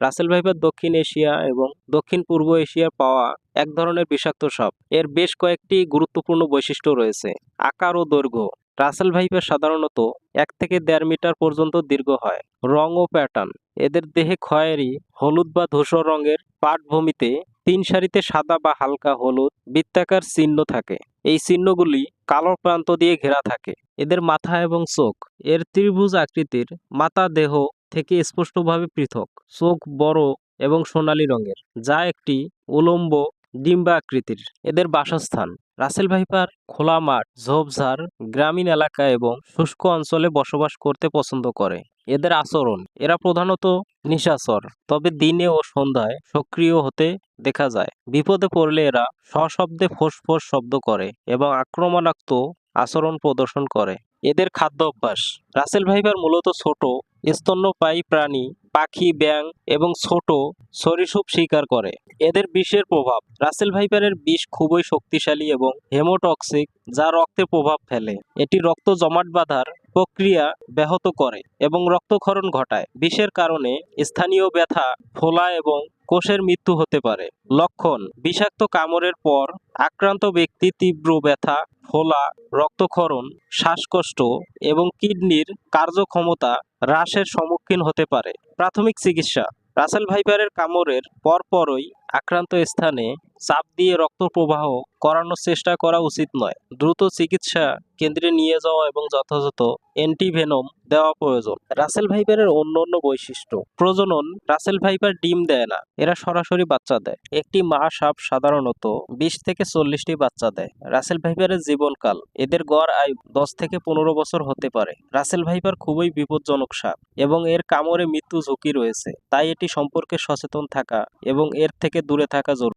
Russell viper দক্ষিণ Asia এবং দক্ষিণ পূর্ব এশিয়ায় পাওয়া এক ধরনের বিষাক্ত সাপ। এর বেশ কয়েকটি গুরুত্বপূর্ণ বৈশিষ্ট্য রয়েছে। আকার ও দৈর্ঘ্য। রাসেল ভাইপার সাধারণত এক থেকে দেড় মিটার পর্যন্ত দীর্ঘ হয়। রং ও প্যাটার্ন এদের দেহে খয়েরি, হলুদ বা ধূসর রঙের পাটভূমিতে তিন সারিতে সাদা বা হালকা হলুদ বৃত্তাকার চিহ্ন থাকে। এই চিহ্নগুলি কালো প্রান্ত দিয়ে ঘেরা থাকে। এদের মাথা এবং চোখ। এর ত্রিভুজ আকৃতির মাথা দেহ থেকে স্পষ্টভাবে পৃথক, চোখ বড় এবং সোনালী রঙের, যা একটি উলম্ব ডিম্বা আকৃতির এদের বাসস্থান রাসেল ভাইপার, খোলা মাঠ, ঝোপঝাড়, গ্রামীণ এলাকা এবং শুষ্ক অঞ্চলে বসবাস করতে পছন্দ করে। এদের আচরণ, এরা প্রধানত নিশাচর, তবে দিনে ও সন্ধ্যায় সক্রিয় হতে দেখা যায়। বিপদে পড়লে এরা সশব্দে ফোঁস শব্দ করে এবং আক্রমণাত্মক আচরণ প্রদর্শন করে। এদের খাদ্য অভ্যাস রাসেল ভাইপার মূলত ছোট স্তন্যপায়ী প্রাণী, পাখি ব্যাং এবং ছোট সরীসৃপ শিকার করে। এদের বিষের প্রভাব। রাসেল ভাইপারের বিষ খুবই শক্তিশালী এবং হেমোটক্সিক, যা রক্তে প্রভাব ফেলে। এটি রক্ত জমাট বাঁধার প্রক্রিয়া ব্যাহত করে এবং রক্তক্ষরণ ঘটায়। বিষের কারণে স্থানীয় ব্যথা, ফোলা এবং কোষের মৃত্যু হতে পারে। লক্ষণ। বিষাক্ত কামড়ের পর আক্রান্ত ব্যক্তি তীব্র ব্যথা, ফোলা, রক্তক্ষরণ, শ্বাসকষ্ট এবং কিডনির কার্যক্ষমতা হ্রাসের সম্মুখীন হতে পারে। প্রাথমিক চিকিৎসা রাসেল ভাইপারের কামড়ের পরপরই আক্রান্ত স্থানে চাপ দিয়ে রক্ত প্রবাহ করানোর চেষ্টা করা উচিত নয়। দ্রুত চিকিৎসা কেন্দ্রে নিয়ে যাওয়া এবং যথাযথ অ্যান্টিভেনম দেওয়া প্রয়োজন। রাসেল ভাইপারের অন্য অন্য বৈশিষ্ট্য। প্রজনন রাসেল ভাইপার ডিম দেয় না, এরা সরাসরি বাচ্চা দেয়। একটি মা সাপ সাধারণত বিশ থেকে চল্লিশটি বাচ্চা দেয়। রাসেল ভাইপারের জীবনকাল, এদের গড় আয়ু দশ থেকে পনেরো বছর হতে পারে। রাসেল ভাইপার খুবই বিপজ্জনক সাপ এবং এর কামড়ে মৃত্যু ঝুঁকি রয়েছে, তাই এটি সম্পর্কে সচেতন থাকা এবং এর থেকে দূরে থাকা জরুরি।